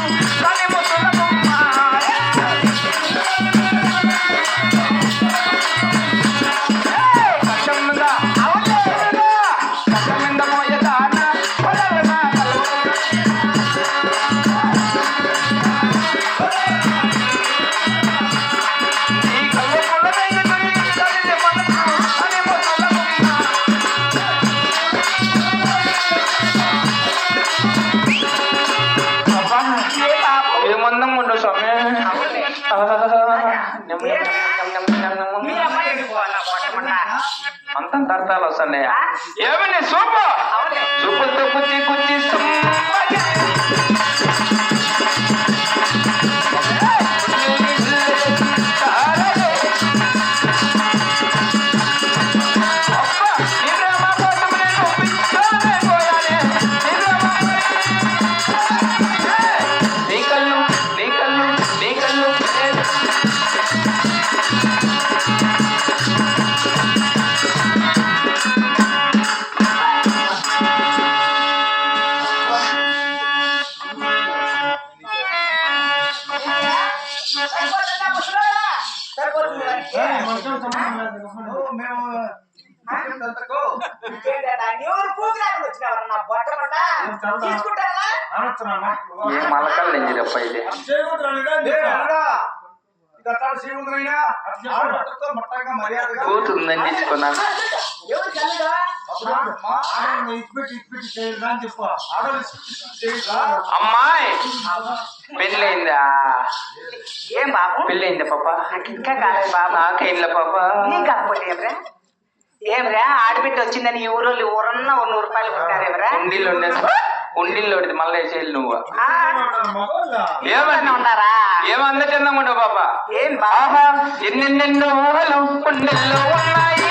Bye. అంత అర్థాలు వస్తున్నాయి ఏమని సూపు? సూపులతో కుచ్చి కుచ్చి ఏ మలకల్ నెంజిరప్ప ఇది మర్యాదగా కూతుందని తీసుకున్నాను. ఎవరు చల్లగా చెప్పు. ఆడలు చేయరా? అమ్మాయి! పెళ్ళయిందా? ఏం బాబు? పెళ్ళయిందా పాప? నాకు ఇంకా కాలేదు బాబు. నాకైందా పాప. నీ కాకపోతే ఏమ్రా ఏమ్రా ఆడబిడ్డ వచ్చిందని ఈ ఊరోళ్ళు ఊరన్నా ఓ నూరు రూపాయలు కొట్టారేమ్రా ఉండిల్లు ఉండే ఒకటి మళ్ళీ వేసేయాలి నువ్వు? ఏమన్నా ఉన్నారా? ఏమంద చందంగా ఉండవు పాప? ఏం బాబు ఎన్నెన్నెన్నో ఊహలు ఉన్నాయి.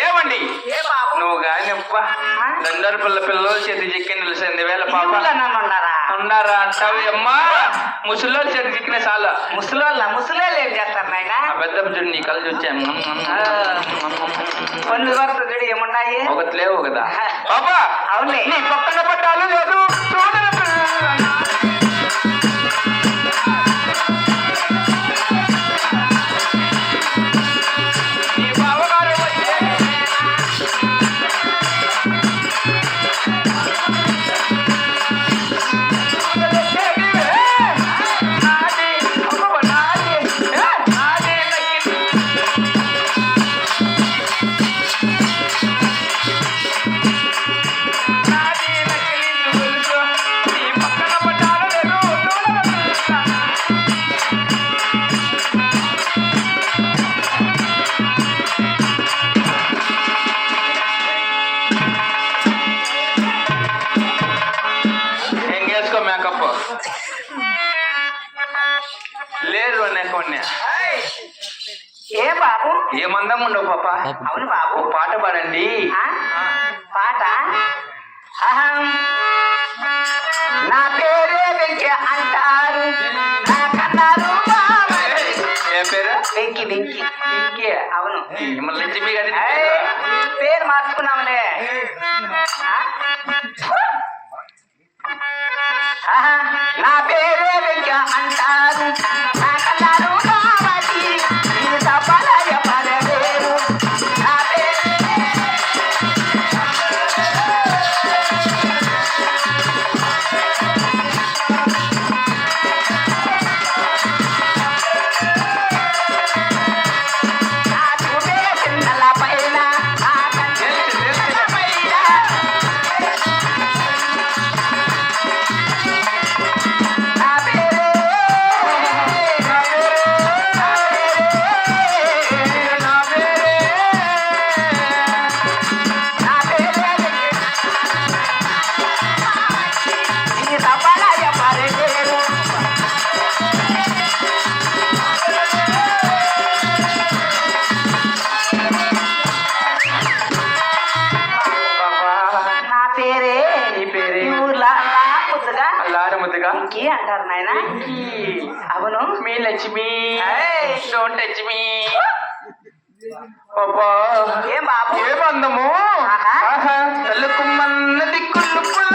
ఏమండి? బాబు? నువ్వు గాని దండర పిల్ల పిల్లల చేతి చిక్కిన నిలిచింది వేళ ఈ పాప ఉన్నారా? అంటావు అమ్మా ముసలోళ్ళ చేతి చిక్కిన చాలా. ముసలోళ్ళ ముసలోళ్ళు ఏం చేస్తారు నాయన? పెద్ద చూడు నీ కళ్ళు చూచాను కొరత ఏమున్నాయి ఒకటి లేవు కదా. పాపా అవునులే. నీ పక్కన పట్టాలు లేదు మేకప్ లేదు కొన్ని. ఏ బాబు? ఏ మందం ఉండవు పాప. అవును బాబు. పాట పాడండి. ఆ? పాట? అహం. నా పేరే వెంకి అంటారు. నా కన్నారు బావని. ఏ పేరు? వెంకి వెంకి. ఇంకే అవును. మిమ్మల్ని పేరు మార్చుకున్నాంలే దారముద్దుగా ఇంకి అంటారు నాయన. అవును. మీ లక్ష్మి. డోంట్ టచ్ మీ ఏం బాబు? ఏమందము తల్లుకుమ్మన్న దిక్కులు